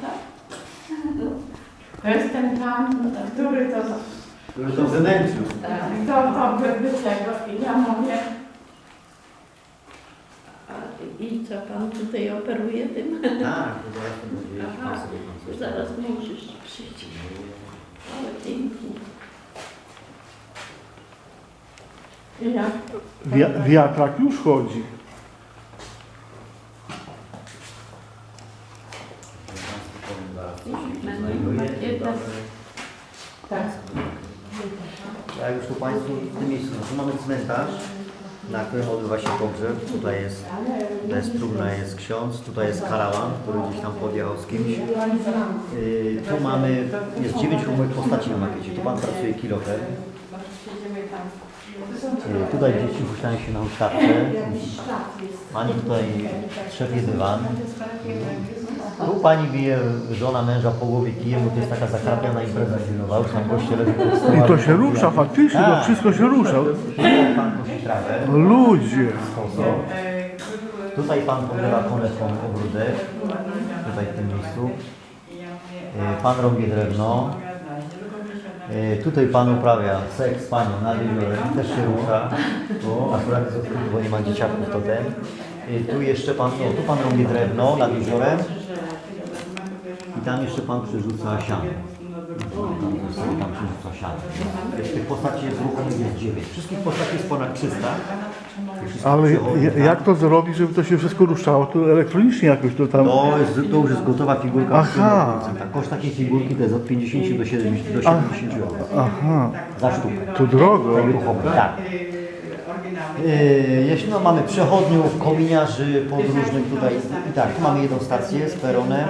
tak? To jest ten pan, który to, Który to wnętrzu. to, to by, by tego. I ja mówię, a, i co pan tutaj operuje tym? Tak, to zaraz Zaraz musisz przyjść. Ale pięknie. Wiatrak już chodzi. Jedna- Tak. Ja już tu Państwu w tym miejscu, no, tu mamy cmentarz, na którym odbywa się pogrzeb. Tutaj jest, to jest trumna, jest ksiądz, tutaj jest karawan, który gdzieś tam podjechał z kimś. Yy, tu mamy, jest dziewięć różnych postaci na makiecie. Tu Pan pracuje kilofer. Yy, tutaj dzieci huśtają się na huśtawce. Pani tutaj trzepie dywan. Tu pani bije żona męża po głowie kijem, bo to jest taka zakrapiana impreza goście leży pod I to się rusza faktycznie, to Tak. wszystko się rusza. Pan kosi trawę. Ludzie. Tutaj pan pobiera konewką ogródek, tutaj w tym miejscu. E, Pan robi drewno. E, Tutaj pan uprawia seks z panią jeziorem i też się rusza. Bo akurat jest odkryty, bo nie ma dzieciaków, to ten. E, Tu jeszcze pan, no, tu pan robi drewno nad jeziorem i tam jeszcze pan przerzuca siano. Tam sobie tam przerzuca siano. Tych postaci jest ruchomych jest 9. Wszystkich postaci jest ponad 300. Wszystkich Ale przechodzi, ja- tak? jak to zrobić, żeby to się wszystko ruszało? To elektronicznie jakoś to tam... To, jest, to już jest gotowa figurka. Aha. Koszt takiej figurki to jest od 50 do 70, do 70 euro. Aha, Za sztukę. to drogo. Tak, Jeśli no, mamy przechodniów, kominiarzy podróżnych tutaj. i tak, tu mamy jedną stację z peronem,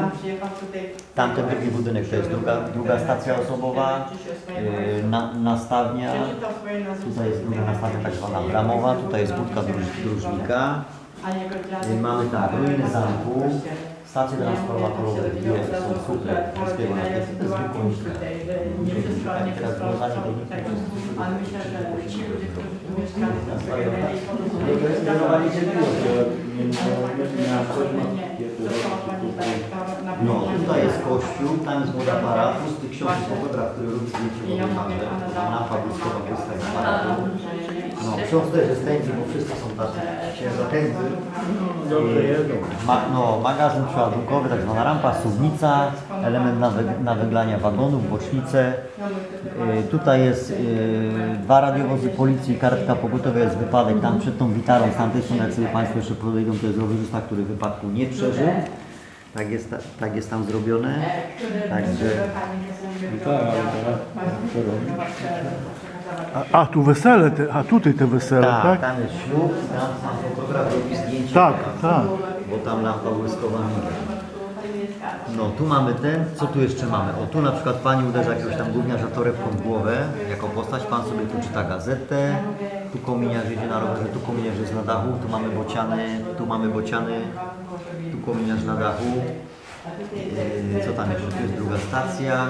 tamten drugi budynek to jest druga, druga stacja osobowa, yy, na, nastawnia, tutaj jest druga nastawnia tak zwana bramowa, tutaj jest budka dróż- dróżnika, Yy, mamy tak, ruiny zamku, stacje transformatorowe, dwie są super, wszystkiego na to jest. Teraz związanie techniczne No, tutaj jest kościół, tam jest woda para, pusty ksiądz Pogodra, który robi zdjęcie wody lampa błyskowa błyska z aparatu. No, ksiądz też jest tędzy, bo wszyscy są tacy księża tędzy. Dobrze jedzą. Ma, no, magazyn przeładunkowy, tak zwana rampa, suwnica, element nawe- naweglania wagonów, bocznice. Y, tutaj jest y, dwa radiowozy policji, karetka pogotowia jest wypadek, tam przed tą witarą, z tamtej strony, jak sobie Państwo jeszcze podejdą, to jest rowerzysta, który wypadku nie przeżył. Tak jest, ta- tak jest tam zrobione. Także Tak, ale teraz? A, tu wesele, te, a tutaj te wesele, tak, tak? tam jest ślub, tam sam fotograf robi zdjęcie. Tak, tak. Bo tam lampa błyskowa. No, tu mamy ten, co tu jeszcze mamy? O, tu na przykład pani uderza jakiegoś tam gówniarza torebką w głowę, jako postać, pan sobie tu czyta gazetę, tu kominiarz jedzie na rowerze, tu kominiarz jest na dachu, tu mamy bociany, tu mamy bociany, tu kominiarz na dachu. Yy, co tam jeszcze? Tu jest druga stacja.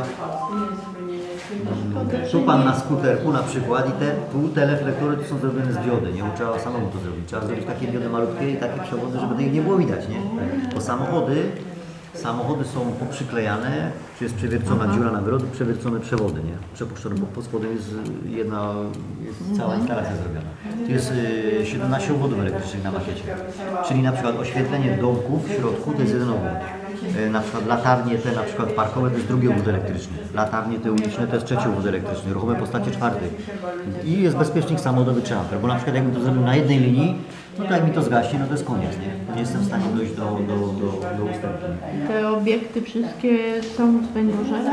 Tu pan na skuterku na przykład i te, tu te reflektory to są zrobione z diody, nie? Trzeba samemu to zrobić. Trzeba zrobić takie diody malutkie i takie przewody, żeby ich nie było widać, nie? Bo samochody, samochody są poprzyklejane, czy jest przewiercona dziura na wylot, przewiercone przewody, nie? Przepuszczone, bo pod spodem jest jedna, jest cała instalacja zrobiona. Tu jest y, 17 obwodów elektrycznych na makiecie. Czyli na przykład oświetlenie domków w środku to jest jeden obwód. Y, Na przykład latarnie te na przykład parkowe to jest drugi obwód elektryczny. Latarnie te uliczne to jest trzeci obwód elektryczny. Ruchome postacie czwarty. I jest bezpiecznik samochodowy 3 A. Bo na przykład jakbym to zrobił na jednej linii, no to jak mi to zgaśnie, no to jest koniec, nie? Nie jestem w stanie dojść do, do, do, do ustępu. Te obiekty wszystkie są Węgorzewa?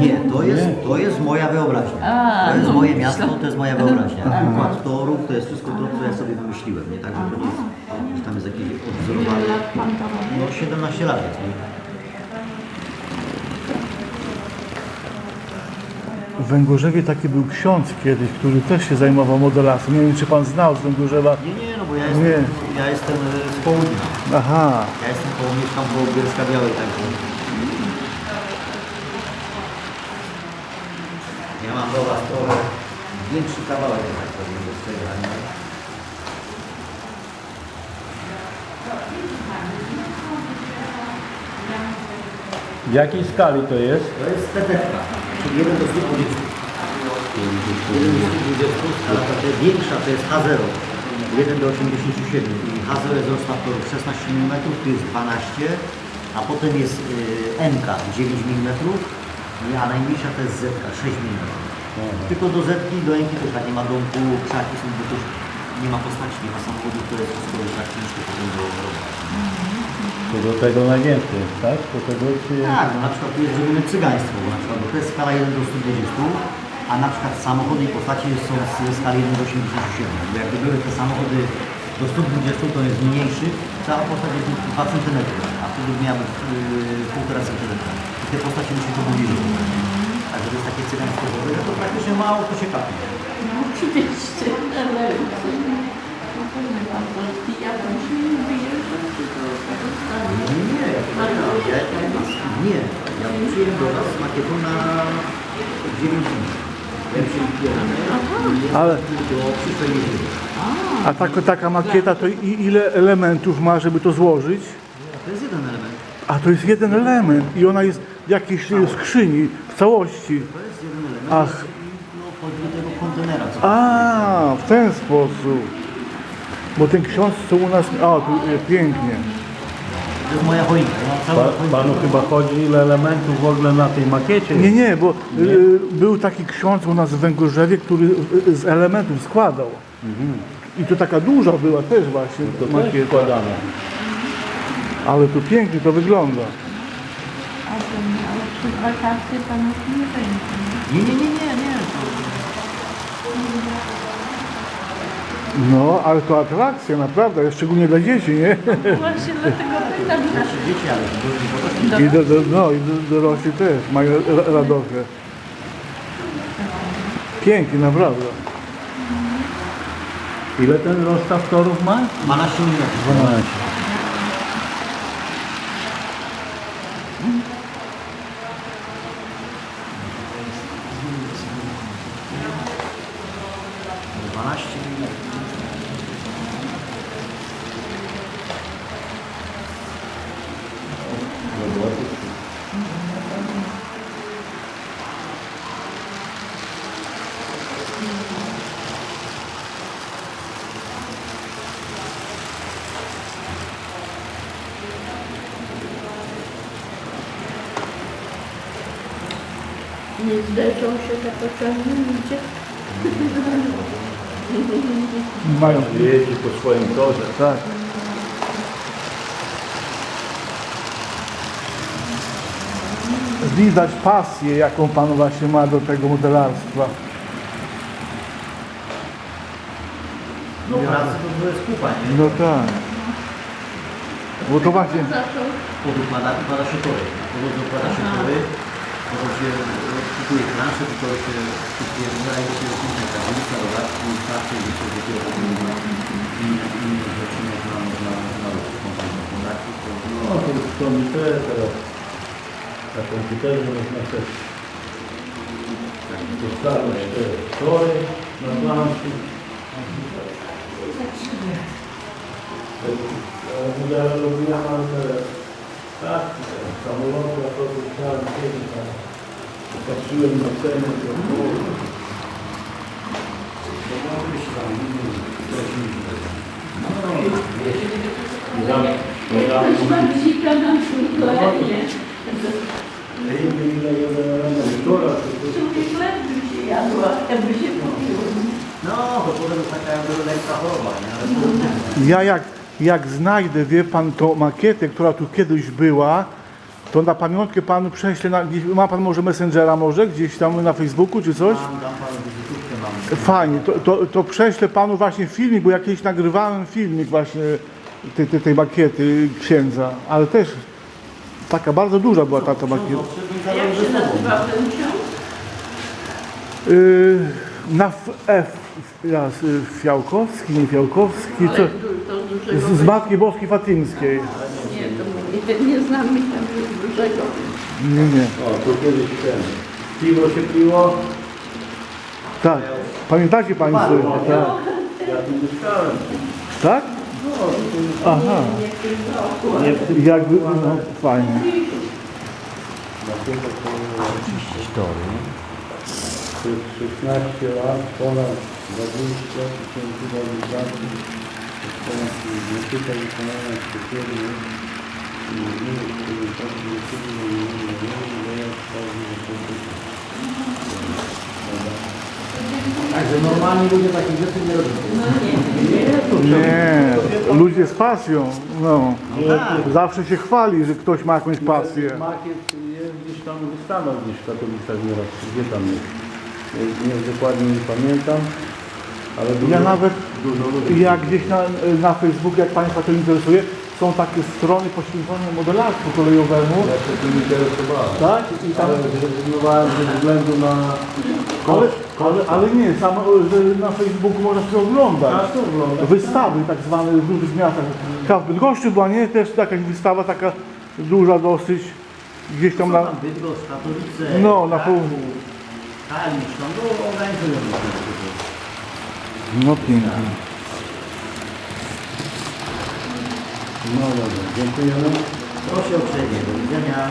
Nie, to jest, to jest moja wyobraźnia. A, To jest no, moje miasto, to jest moja wyobraźnia. Układ torów, to jest wszystko to, co ja sobie wymyśliłem, nie? Także to nie jest, że tam jest to robi? No 17 lat jest, nie? W Węgorzewie taki był ksiądz kiedyś, który też się zajmował modelarstwem. Nie wiem, czy pan znał z Węgorzewa. Nie, nie, no bo ja jestem, Nie. ja jestem e, z południa. Aha, Ja jestem koło, mieszkam koło Bielska Białej, także... Ja mam do Was trochę większy kawałek, tak powiem, do granicy. W jakiej skali to jest? To jest TTK, 1 do 120. 1 do 120, skala ta większa to jest H0, 1 do 87 i H0 jest rozstawtorów 16 mm, tu jest 12, a potem jest y, MK 9 mm, a najmniejsza to jest Z 6 mm. Tylko do Z i do MK też tak nie ma domku, krzaki są, bo też nie ma postaci, nie ma samochodu, które jest skoro tak ciężko potem do robić. To do tego najwięcej tak? Do tego czy... Tak, no na przykład tu jest zrobione cygaństwo, bo na przykład bo to jest skala 1 do 120, a na przykład samochody i postacie są z skali 1 do 87. Bo jakby były te samochody do 120, to jest mniejszy, cała postać jest 2 cm, a wtedy miała być yy, 1,5 cm. I te postacie musi to bliżej. Także to jest takie cygaństwo, że to praktycznie mało to się kapie. No oczywiście, ale to nie. Ja się nie ja nie. Ja przyjąłem do nas z makietą na 9 dni. Ja Ale a taka, taka makieta to i, ile elementów ma, żeby to złożyć? To jest jeden element. A to jest jeden element i ona jest w jakiejś skrzyni w całości. To jest jeden element. Ach. No, tego kontenera. A, w ten sposób. Bo ten ksiądz co u nas... A, tu e, pięknie. To jest moja choinka. Ja mam Pa, panu chyba chodzi ile elementów w ogóle na tej makiecie Nie, jest? nie, bo y, był taki ksiądz u nas w Węgorzewie, który y, z elementów składał. I to taka duża była też właśnie To też makieta. składane. Ale tu pięknie to wygląda. A to miał przy wakacje nie będzie. Nie, nie, nie, nie, nie. No, ale to atrakcja, naprawdę, szczególnie dla dzieci, nie? Właśnie dlatego pytam. Nasze dzieci, ale I, do, do, no, i do, dorośli też mają ra- radochę. Pięknie, naprawdę. Ile ten rozstaw torów ma? 12 minut. 12. Dwanaście minut. Nie zderzą się te pociągi nigdzie. Mają. Jeździ po swoim torze. Tak. Widać pasję, jaką pan właśnie ma do tego modelarstwa. No pracy to były skupa, nie? No tak. Bo to właśnie... Podukłada, układa się tory. Potem układa się tory, potem się kupuje plansze, to tory się kupuje, wydaje się różne tablica, dodatki, starczy, i się dopiero potem na innych rzeczy można, można, można robić kompanię kontaktu, to No to już komputer teraz. Na komputerze można też zostawić te tory na planszy. Ja robiłem, ale teraz tak, samoloty, a to chciałem kiedyś tam. Patrzyłem na cenę, to było. No, ma bzika na szulklenie. Ryby ile element wczoraj, to Człowiek by się jadła, jakby się popiło. No, to potem taka lekka choroba, nie? To, Ja jak, jak znajdę, wie pan, tą makietę, która tu kiedyś była, to na pamiątkę panu prześlę, na, gdzieś, ma pan może Messengera może, gdzieś tam na Facebooku czy coś? mam, dam panu wizytówkę, mam. Fajnie, to, to, to prześlę panu właśnie filmik, bo jakiś nagrywałem filmik właśnie tej, tej, tej makiety księdza, ale też taka bardzo duża była ta, ta makieta. Jak się nazywał ten ksiądz? Yy, na F, F raz, y, Fiałkowski, nie Fiałkowski, co, Ale du- to dużego z, z Matki Boskiej Fatimskiej. Nie, to mówię, nie znam ich tam dużego. Nie, nie. O, to kiedyś ten. Piwo się piło, Tak, pamiętacie Państwo? Tak, ja tu mieszkałem. tak? Aha, Nie w tym jakby, no, fajnie. Makieta to Historii. przez 16 lat ponad 20 tysięcy realizacji specjalnie i nie jest prezentacji Także normalnie ludzie takich rzeczy nie robią. Nie, ludzie z pasją. No. Zawsze się chwali, że ktoś ma jakąś pasję. Makiet jest gdzieś tam wystawa gdzieś w Katowicach nieraz, gdzie tam jest. Nie, nie dokładnie nie pamiętam, ale dużo, Ja nawet, dużo ludzi. jak gdzieś na, na Facebooku, jak Państwa to interesuje, są takie strony poświęcone modelarstwu kolejowemu. Ja się tym interesowałem. Tak? I tam, Ale zrezygnowałem ze względu na ale, ale, ale nie, sam, że na Facebooku można sobie oglądać. Tak. Wystawy tak zwane w różnych miastach. Chyba w Bydgoszczy była, nie? Też jakaś wystawa taka duża dosyć. Gdzieś tam na... Bydgoszcz, Katowice, No, na południu. Kalisz, tam no, organizują No pięknie. No dobra, dziękujemy. Proszę uprzejmie, do widzenia.